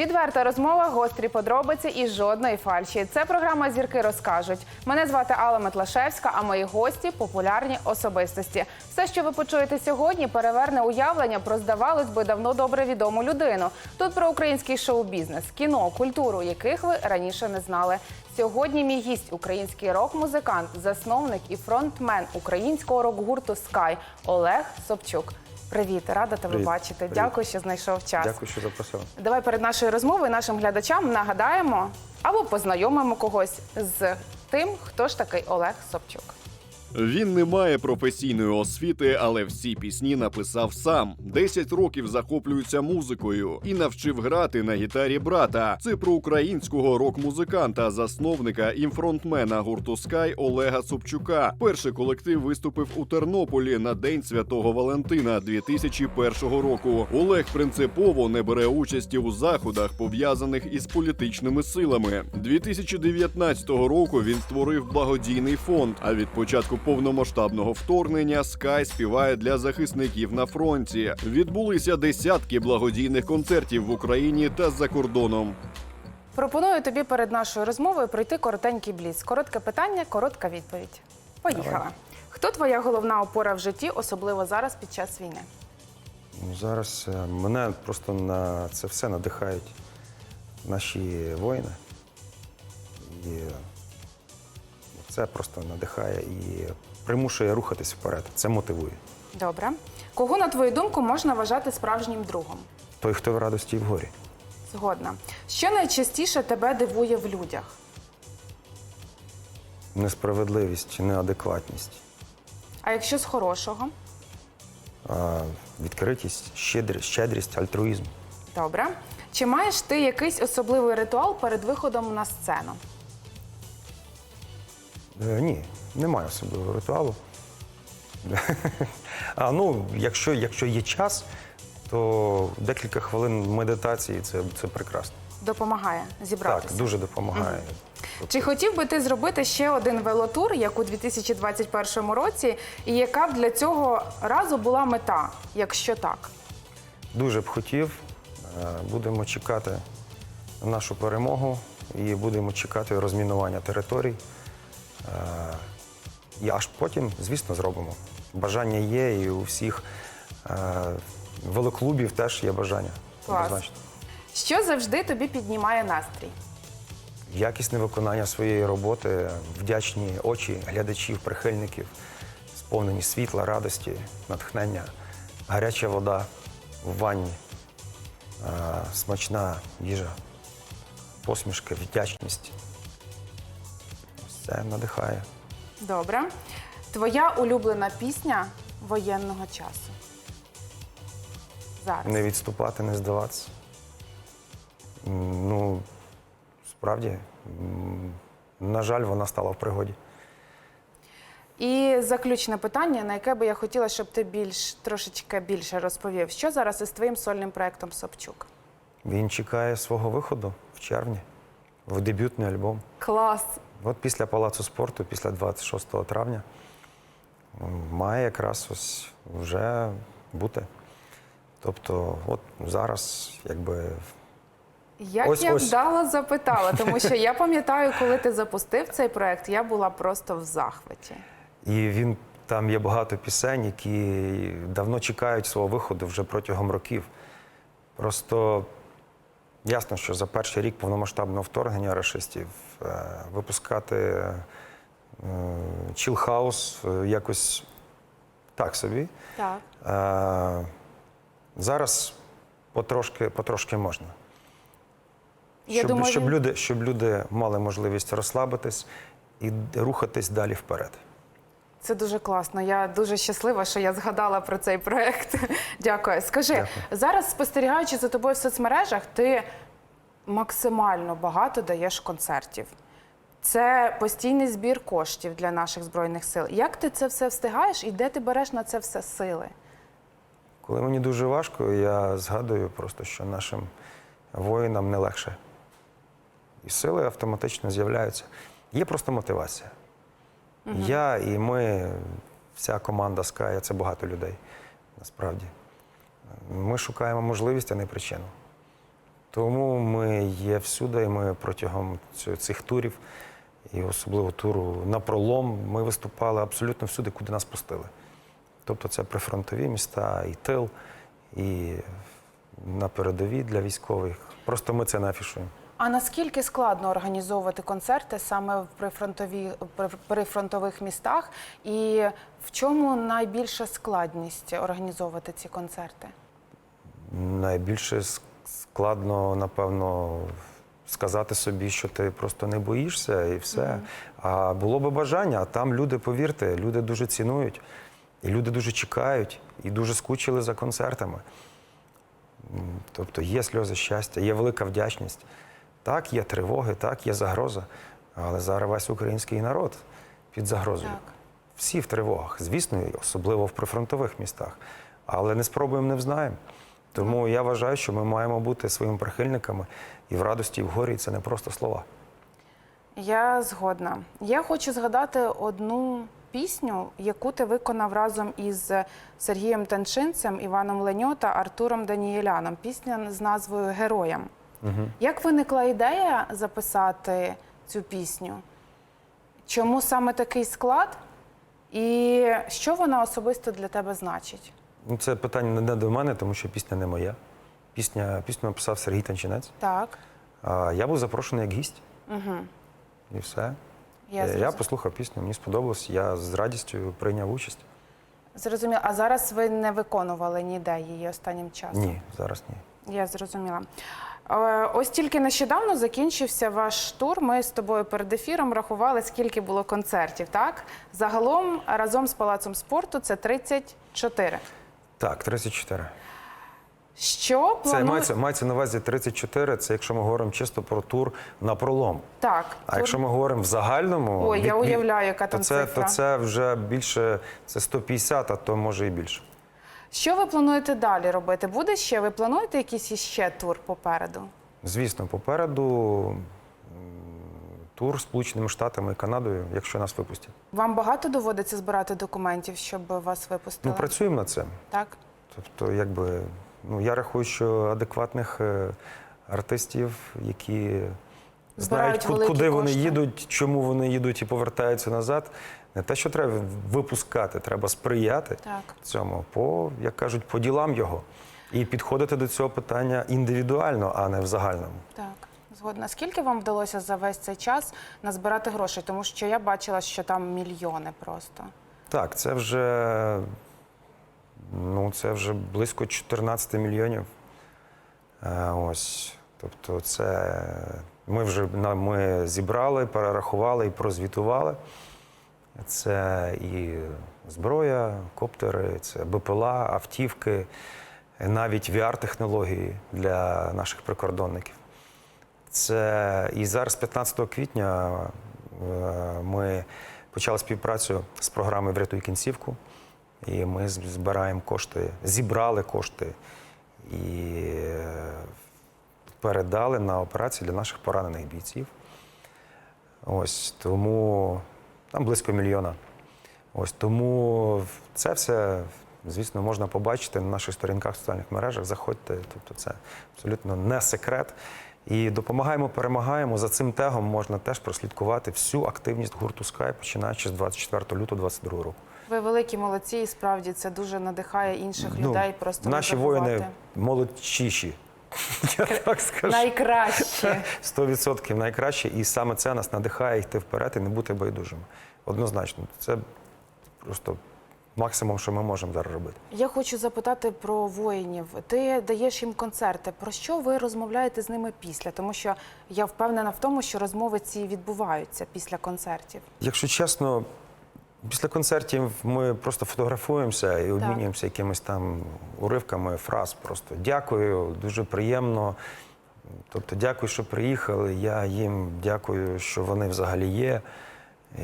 Відверта розмова, гострі подробиці і жодної фальші. Це програма Зірки розкажуть. Мене звати Алла Метлашевська, а мої гості популярні особистості. Все, що ви почуєте сьогодні, переверне уявлення про здавалось би давно добре відому людину. Тут про український шоу-бізнес, кіно, культуру, яких ви раніше не знали. Сьогодні мій гість український рок-музикант, засновник і фронтмен українського рок-гурту Sky Олег Собчук. Привіт, рада тебе Привіт. бачити. Привіт. Дякую, що знайшов час. Дякую, що запросив. Давай перед нашою розмовою нашим глядачам нагадаємо або познайомимо когось з тим, хто ж такий Олег Собчук. Він не має професійної освіти, але всі пісні написав сам. Десять років захоплюється музикою і навчив грати на гітарі брата. Це про українського рок-музиканта, засновника і фронтмена гурту Скай Олега Собчука. Перший колектив виступив у Тернополі на День Святого Валентина 2001 року. Олег принципово не бере участі у заходах, пов'язаних із політичними силами. 2019 року він створив благодійний фонд. А від початку повномасштабного вторгнення Скай співає для захисників на фронті. Відбулися десятки благодійних концертів в Україні та за кордоном. Пропоную тобі перед нашою розмовою пройти коротенький бліц. Коротке питання, коротка відповідь. Поїхала. Хто твоя головна опора в житті, особливо зараз під час війни? Ну, зараз е, мене просто на це все надихають наші воїни. І це просто надихає і примушує рухатись вперед. Це мотивує. Добре. Кого, на твою думку, можна вважати справжнім другом? Той, хто в радості і в горі. Згодна. Що найчастіше тебе дивує в людях? Несправедливість, неадекватність, А якщо з хорошого? а, відкритість, щедрість, щедрість, альтруїзм. Добре. Чи маєш ти якийсь особливий ритуал перед виходом на сцену? Е, ні, немає особливого ритуалу. А ну, якщо, якщо є час, то декілька хвилин медитації це, це прекрасно. Допомагає зібратися. Так, дуже допомагає. Чи хотів би ти зробити ще один велотур, як у 2021 році, і яка б для цього разу була мета, якщо так? Дуже б хотів. Е, Будемо чекати нашу перемогу і будемо чекати розмінування територій. Е, І аж потім, звісно, зробимо. Бажання є, і у всіх е, велоклубів теж є бажання. Клас. Однозначно. Що завжди тобі піднімає настрій? Якісне виконання своєї роботи, вдячні очі глядачів, прихильників, сповнені світла, радості, натхнення, гаряча вода в ванні, е, смачна їжа, посмішка, вдячність. Це надихає. Добре. Твоя улюблена пісня воєнного часу. Зараз. Не відступати, не здаватися. Ну, справді, на жаль, вона стала в пригоді. І заключне питання, на яке би я хотіла, щоб ти більш трошечки більше розповів. Що зараз із твоїм сольним проєктом Собчук? Він чекає свого виходу в червні, в дебютний альбом. Клас! От після палацу спорту, після 26 травня, має якраз ось вже бути. Тобто, от зараз, якби Як Ось- я ось. вдало запитала, тому що я пам'ятаю, коли ти запустив цей проект, я була просто в захваті. і він там є багато пісень, які давно чекають свого виходу вже протягом років. Просто ясно, що за перший рік повномасштабного вторгнення рашистів е, випускати е, чілхаус е, якось так собі. Так. Е, зараз потрошки, потрошки можна. Я щоб, думаю, щоб, він- люди, щоб люди мали можливість розслабитись і рухатись далі вперед. Це дуже класно. Я дуже щаслива, що я згадала про цей проект. Дякую. Скажи, Дякую. зараз спостерігаючи за тобою в соцмережах, ти максимально багато даєш концертів. Це постійний збір коштів для наших збройних сил. Як ти це все встигаєш і де ти береш на це все сили? Коли мені дуже важко, я згадую просто, що нашим воїнам не легше. І сили автоматично з'являються. Є просто мотивація. Я і ми, вся команда Sky, це багато людей насправді. Ми шукаємо можливість, а не причину. Тому ми є всюди, і ми протягом цих турів, і особливо туру на пролом, ми виступали абсолютно всюди, куди нас пустили. Тобто це прифронтові міста, і тил, і на передовій для військових. Просто ми це не афішуємо. А наскільки складно організовувати концерти саме в прифронтові прифронтових містах? І в чому найбільша складність організовувати ці концерти? Найбільше с- складно, напевно, сказати собі, що ти просто не боїшся і все. А було би бажання, а там люди, повірте, люди дуже цінують, і люди дуже чекають, і дуже скучили за концертами. Тобто є сльози щастя, є велика вдячність. Так, є тривоги, так, є загроза. Але зараз весь український народ під загрозою. Так. Всі в тривогах, звісно, особливо в прифронтових містах. Але не спробуємо, не взнаємо. Тому я вважаю, що ми маємо бути своїми прихильниками і в радості, і в горі це не просто слова. Я згодна. Я хочу згадати одну пісню, яку ти виконав разом із Сергієм Таншинцем, Іваном Леньо та Артуром Даніеляном. Пісня з назвою Героям. Як виникла ідея записати цю пісню? Чому саме такий склад? І що вона особисто для тебе значить? Ну, це питання не до мене, тому що пісня не моя. Пісня, пісню написав Сергій Танчинець. Так, А я був запрошений як гість. угу. І все. я, Е, я послухав пісню, мені сподобалось, я з радістю прийняв участь. зрозуміла. А зараз ви не виконували ніде її останнім часом? Ні, зараз ні. Я зрозуміла. Е, Ось тільки нещодавно закінчився ваш тур. Ми з тобою перед ефіром рахували, скільки було концертів. Так загалом разом з палацом спорту це 34. Так, 34. Що Це плану... мається, мається на увазі 34, це якщо ми говоримо чисто про тур на пролом. Так, А тур- якщо ми говоримо в загальному, Ой, від- від- уявляю, яка то це, цифра. то це вже більше це 150, а то може і більше. що ви плануєте далі робити? Буде ще? Ви плануєте якийсь іще тур попереду? Звісно, попереду тур Сполученими Штатами і Канадою, якщо нас випустять. Вам багато доводиться збирати документів, щоб вас випустили? Ми працюємо над цим. Так. Тобто, якби ну я рахую, що адекватних е, артистів, які Збирають знають, куди вони кошти. їдуть, чому вони їдуть і повертаються назад. Не те, що треба випускати, треба сприяти Так. цьому, по, як кажуть, по ділам його. І підходити до цього питання індивідуально, а не в загальному. Так, згодна. Скільки вам вдалося за весь цей час назбирати грошей? Тому що я бачила, що там мільйони просто. Так, це вже, ну, це вже близько 14 мільйонів. Е, Ось. Тобто, це ми вже ми зібрали, перерахували і прозвітували. Це і зброя, коптери, це БПЛА, автівки, навіть VR-технології для наших прикордонників. Це і зараз, 15 квітня, е, ми почали співпрацю з програмою Врятуй кінцівку. І ми збираємо кошти, зібрали кошти і е, передали на операції для наших поранених бійців. Ось тому там близько мільйона. Ось тому це все, звісно, можна побачити на наших сторінках в соціальних мережах. Заходьте, тобто це абсолютно не секрет. І допомагаємо, перемагаємо. За цим тегом можна теж прослідкувати всю активність гурту Sky, починаючи з 24 лютого 2022 року. Ви великі молодці, і справді це дуже надихає інших Ну, людей. Просто наші воїни молодчіші. Я так скажу. найкраще. 100% найкраще, і саме це нас надихає йти вперед і не бути байдужими. Однозначно, це просто максимум, що ми можемо зараз робити. Я хочу запитати про воїнів. Ти даєш їм концерти. Про що ви розмовляєте з ними після? Тому що я впевнена в тому, що розмови ці відбуваються після концертів. Якщо чесно, після концертів ми просто фотографуємося і обмінюємося якимись там уривками фраз. Просто дякую, дуже приємно. Тобто, дякую, що приїхали. Я їм дякую, що вони взагалі є. І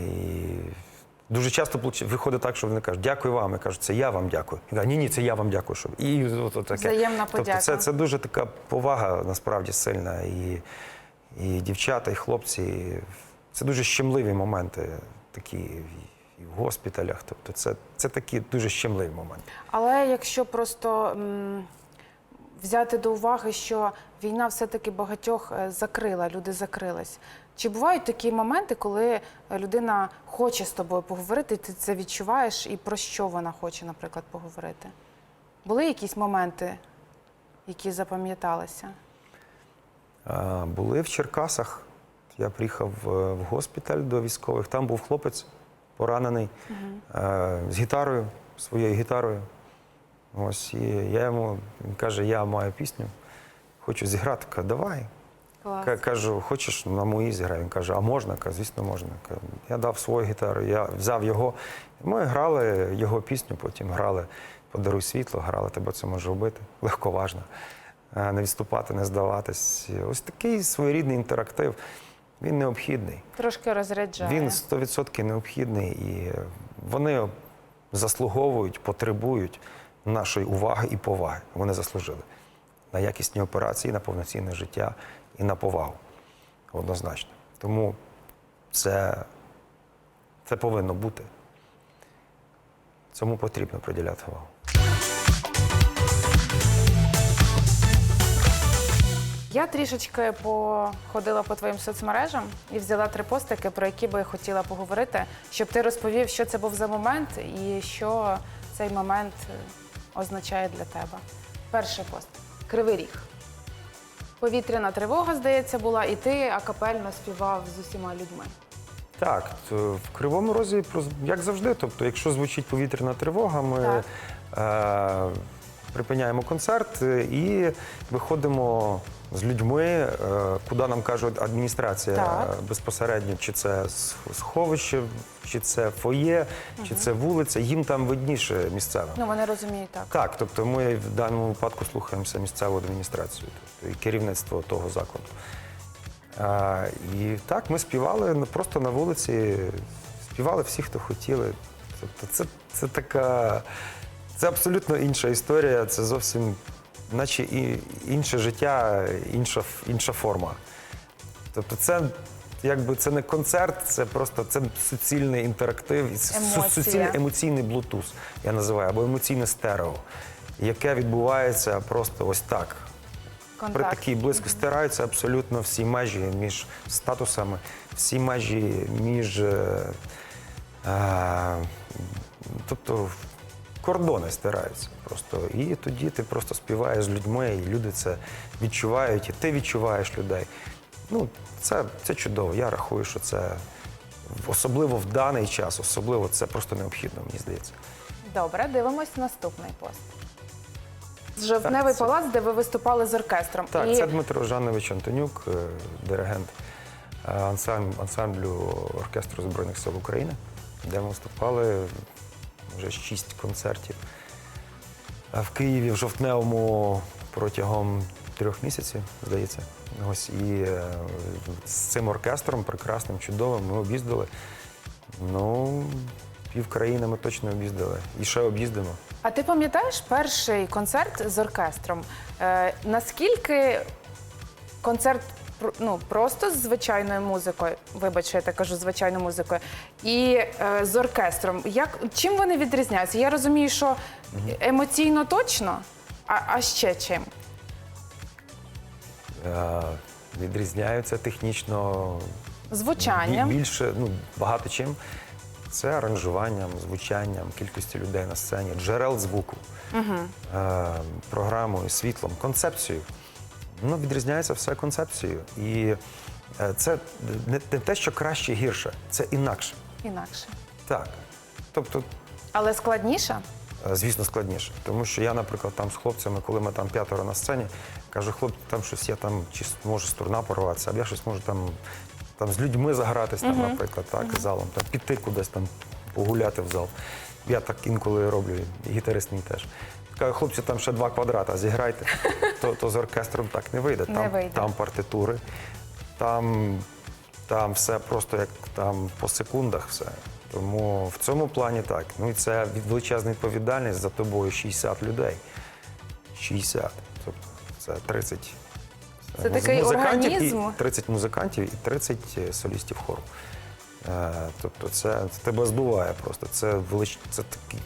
дуже часто виходить так, що вони кажуть, дякую вам. Я кажу, це я вам дякую. Я кажу, ні, ні, це я вам дякую. Що... І от, от таке. Взаємна Тобто це, це дуже така повага насправді сильна. І, і дівчата, і хлопці. Це дуже щемливі моменти, такі і в госпіталях. Тобто, це, це такі дуже щемливі моменти. Але якщо просто м, взяти до уваги, що війна все-таки багатьох е, закрила, люди закрились. Чи бувають такі моменти, коли е, людина хоче з тобою поговорити, ти це відчуваєш, і про що вона хоче, наприклад, поговорити? Були якісь моменти, які запам'яталися? Були в Черкасах. Я приїхав е, в госпіталь до військових. Там був хлопець поранений е, з гітарою, своєю гітарою. Ось і я йому він каже, я маю пісню, хочу зіграти. Кажу, давай. Клас. Кажу, хочеш на моїй зіграй? Він каже, а можна? Кажу, звісно, можна. Я дав свою гітару, я взяв його. Ми грали його пісню, потім грали Подаруй світло, грали тебе це може вбити. Легковажно. Е, Не відступати, не здаватись. Ось такий своєрідний інтерактив. Він необхідний. Трошки розряджає. Він 100% необхідний, і вони заслуговують, потребують нашої уваги і поваги. Вони заслужили на якісні операції, на повноцінне життя і на повагу. Однозначно. Тому це, це повинно бути. Цьому потрібно приділяти увагу. Я трішечки походила по твоїм соцмережам і взяла три постики, про які би я хотіла поговорити, щоб ти розповів, що це був за момент і що цей момент е, означає для тебе. Перший пост Кривий Ріг. Повітряна тривога, здається, була, і ти акапельно співав з усіма людьми. Так, то в Кривому Розі, як завжди, тобто, якщо звучить повітряна тривога, ми е, припиняємо концерт е, і виходимо з людьми, е, куди нам кажуть адміністрація Так. е, безпосередньо, чи це сховище, чи це фоє, чи це вулиця. Їм там видніше місцевим. Ну вони розуміють так. Так, тобто ми в даному випадку слухаємося місцеву адміністрацію, тобто і керівництво того закладу. А, і так, ми співали просто на вулиці, співали всі, хто хотіли. Тобто це, це така, це абсолютно інша історія, це зовсім, наче і інше життя, інша, інша форма. Тобто це. Якби це не концерт, це просто це суцільний інтерактив, Емоція. суцільний емоційний блутуз, я називаю, або емоційне стерео, яке відбувається просто ось так. При такій близько стираються абсолютно всі межі між статусами, всі межі між. Е, е, тобто кордони стираються просто. І тоді ти просто співаєш з людьми, і люди це відчувають, і ти відчуваєш людей. Ну, це, це чудово. Я рахую, що це особливо в даний час, особливо це просто необхідно, мені здається. Добре, дивимось наступний пост. Жовтневий це- палац, де ви виступали з оркестром. Так, І це Дмитро Жанович Антонюк, е, диригент е, ансамблю оркестру Збройних сил України, де ми виступали вже шість концертів. В Києві в жовтневому протягом трьох місяців, здається. Ось і е, з цим оркестром прекрасним, чудовим ми об'їздили. Ну, пів країни ми точно об'їздили. І ще об'їздимо. А ти пам'ятаєш перший концерт з оркестром? Е, наскільки концерт ну, просто з звичайною музикою, вибач, я так кажу, звичайною музикою, і е, з оркестром, як, чим вони відрізняються? Я розумію, що емоційно точно, а, а ще чим? Е, Відрізняються технічно Звучанням. Бі- Більше, ну, багато чим. Це аранжуванням, звучанням, кількістю людей на сцені, джерел звуку, е, програмою, світлом, концепцією. Ну, відрізняється все концепцією. І е, це не, те, що краще гірше, це інакше. Інакше. Так. Тобто, Але складніше? Е, Звісно, складніше. Тому що я, наприклад, там з хлопцями, коли ми там п'ятеро на сцені, кажу, хлопці, там щось я там чи може струна порватися, або я щось можу там, там з людьми загратись, там, наприклад, так, з залом, там, піти кудись там погуляти в зал. Я так інколи роблю, і гітарист мій теж. Кажу, хлопці, там ще два квадрата, зіграйте. То, то з оркестром так не вийде. Не Там, вийде. там партитури, там, там все просто як там по секундах все. Тому в цьому плані так. Ну і це величезна відповідальність за тобою 60 людей. 60. Тобто це 30 Це такий музикантів організм. І 30 музикантів і 30 солістів хору. Е, тобто це, це тебе здуває просто. Це велич... це такий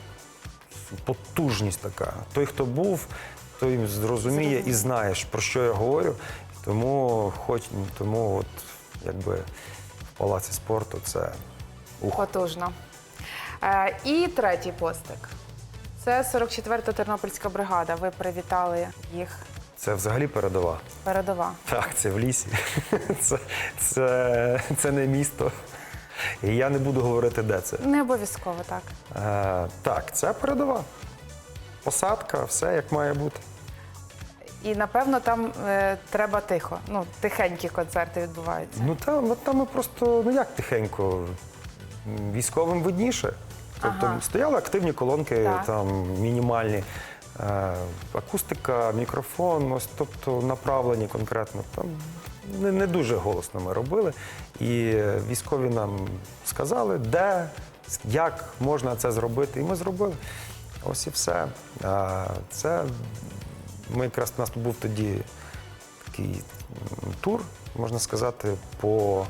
потужність така. Той, хто був, той зрозуміє і знаєш, про що я говорю. Тому хоч тому, от якби в палаці спорту це ух. Потужно. Е, і третій постик. Це 44-та Тернопільська бригада. Ви привітали їх. Це взагалі передова. Передова. Так, це в лісі. Це, це, це не місто. І я не буду говорити, де це. Не обов'язково так. Е, так, це передова. Посадка, все як має бути. І напевно там е, треба тихо. Ну, тихенькі концерти відбуваються. Ну там, ну, там ми просто, ну як тихенько, військовим видніше. Тобто Ага. стояли активні колонки, Так. там мінімальні. Е, акустика, мікрофон, ось тобто направлені конкретно. Там не, не дуже голосно ми робили. І військові нам сказали, де, як можна це зробити. І ми зробили. Ось і все. А це ми якраз у нас був тоді такий тур, можна сказати, по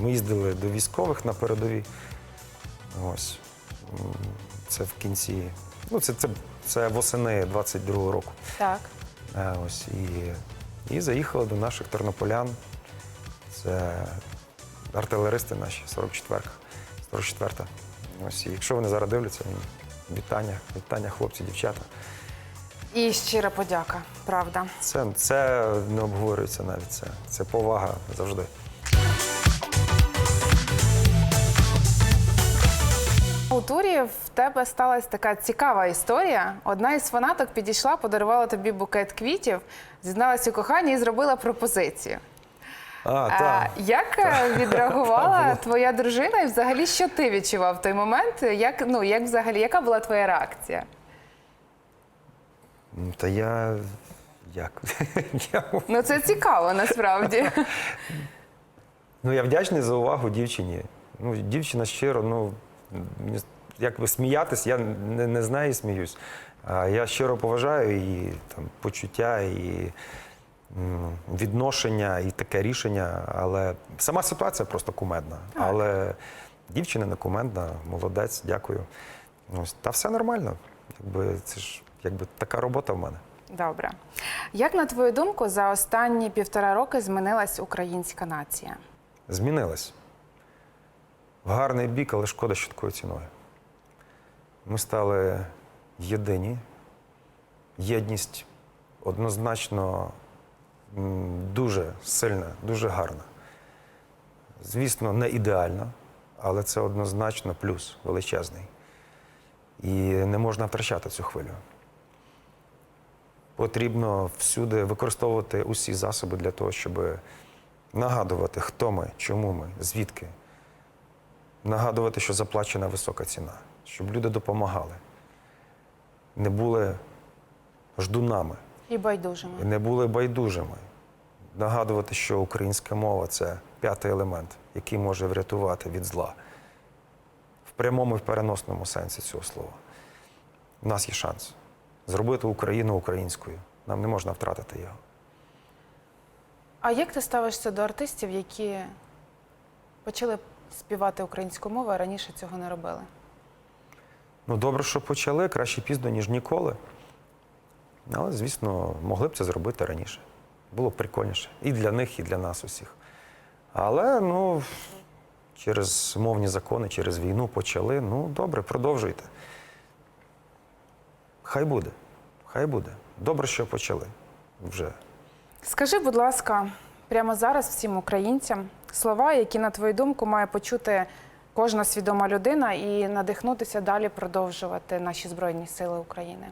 ми їздили до військових на передові. Ось. Це в кінці. Ну, це, це, це восени 22-го року. Так. Е, Ось, і, і заїхали до наших тернополян. Це артилеристи наші, 44-ка. 44-та. Ось, і якщо вони зараз дивляться, вітання, вітання, хлопці, дівчата. І щира подяка, правда. Це, це не обговорюється навіть. Це, це повага завжди. У турі в тебе сталася така цікава історія. Одна із фанаток підійшла, подарувала тобі букет квітів, зізналась у коханні і зробила пропозицію. А, А, так. як е, відреагувала твоя дружина, і взагалі що ти відчував в той момент? Як ну як взагалі, яка була твоя реакція? Та я. Як? я, Ну це цікаво насправді. ну, я вдячний за увагу дівчині. Ну, дівчина щиро, ну, якби сміятись, я не, не з неї сміюсь. А я щиро поважаю її там, почуття і відношення, і таке рішення. Але сама ситуація просто кумедна. Але дівчина не кумедна, молодець, дякую. Ось, та все нормально. Якби, це ж якби така робота в мене. Добре. Як на твою думку, за останні півтора роки змінилась українська нація? Змінилась. В гарний бік, але шкода, що такою ціною. Ми стали єдині. Єдність однозначно дуже сильна, дуже гарна. Звісно, не ідеальна, але це однозначно плюс величезний. І не можна втрачати цю хвилю. Потрібно всюди використовувати усі засоби для того, щоб нагадувати, хто ми, чому ми, звідки. Нагадувати, що заплачена висока ціна, щоб люди допомагали, не були ждунами, І байдужими. і не були байдужими. Нагадувати, що українська мова це п'ятий елемент, який може врятувати від зла. В прямому і в переносному сенсі цього слова. У нас є шанс зробити Україну українською. Нам не можна втратити його. А як ти ставишся до артистів, які почали співати українською мовою, а раніше цього не робили? Ну, добре, що почали, краще пізно, ніж ніколи. Але, звісно, могли б це зробити раніше. Було б прикольніше. І для них, і для нас усіх. Але ну, через мовні закони, через війну почали. Ну, добре, продовжуйте. Хай буде. Хай буде. Добре, що почали вже. Скажи, будь ласка, прямо зараз всім українцям слова, які, на твою думку, має почути кожна свідома людина і надихнутися далі продовжувати наші Збройні Сили України.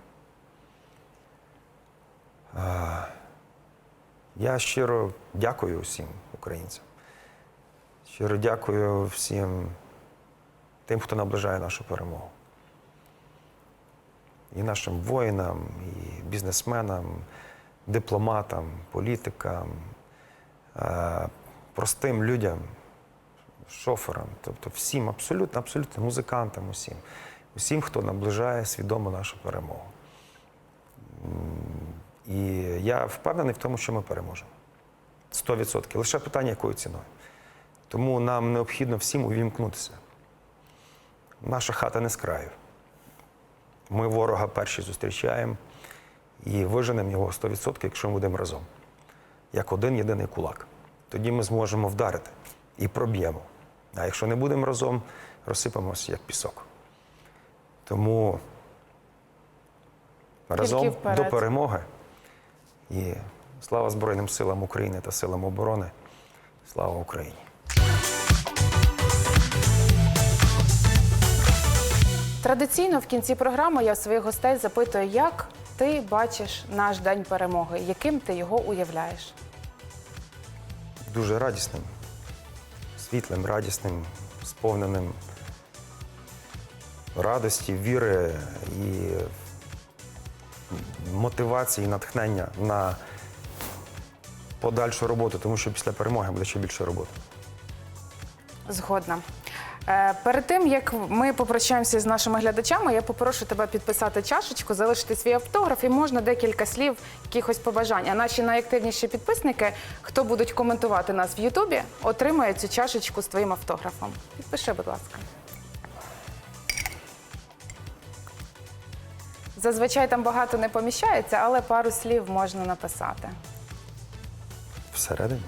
Я щиро дякую усім українцям. Щиро дякую всім тим, хто наближає нашу перемогу. І нашим воїнам, і бізнесменам, дипломатам, політикам, простим людям, шоферам, тобто всім, абсолютно, абсолютно музикантам, усім, усім, хто наближає свідомо нашу перемогу. І я впевнений в тому, що ми переможемо. 100%. Лише питання, якою ціною. Тому нам необхідно всім увімкнутися. Наша хата не з краю. Ми ворога перші зустрічаємо, і виженемо його 100%, якщо ми будемо разом, як один єдиний кулак. Тоді ми зможемо вдарити і проб'ємо. А якщо не будемо разом, розсипемося як пісок. Тому разом до перемоги. І слава Збройним силам України та силам оборони. Слава Україні! Традиційно в кінці програми я своїх гостей запитую, як ти бачиш наш день перемоги, яким ти його уявляєш? Дуже радісним, світлим, радісним, сповненим радості, віри і мотивації, натхнення на подальшу роботу, тому що після перемоги буде ще більше роботи. Згодна. Е, Перед тим як ми попрощаємося з нашими глядачами, я попрошу тебе підписати чашечку, залишити свій автограф і можна декілька слів, якихось побажань. А наші найактивніші підписники, хто будуть коментувати нас в Ютубі, отримають цю чашечку з твоїм автографом. Підпиши, будь ласка. Зазвичай там багато не поміщається, але пару слів можна написати. Всередині.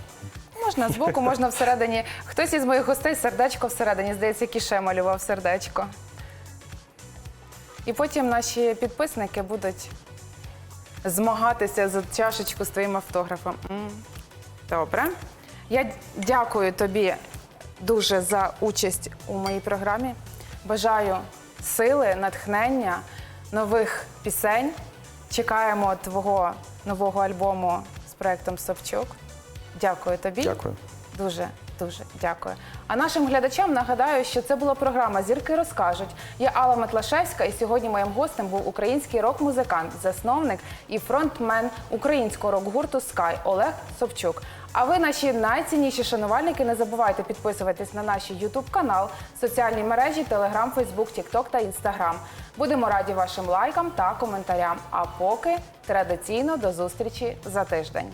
Можна збоку, можна всередині. Хтось із моїх гостей сердечко всередині, здається, кіше малював сердечко. І потім наші підписники будуть змагатися за чашечку з твоїм автографом. Добре. Я дякую тобі дуже за участь у моїй програмі. Бажаю сили, натхнення, нових пісень. Чекаємо твого нового альбому з проектом Собчук. Дякую тобі. Дякую. Дуже дуже дякую. А нашим глядачам нагадаю, що це була програма Зірки розкажуть. Я Алла Метлашевська, і сьогодні моїм гостем був український рок-музикант, засновник і фронтмен українського рок-гурту Скай Олег Собчук. А ви, наші найцінніші шанувальники, не забувайте підписуватись на наш YouTube канал, соціальні мережі, Telegram, Facebook, TikTok та Instagram. Будемо раді вашим лайкам та коментарям. А поки традиційно до зустрічі за тиждень.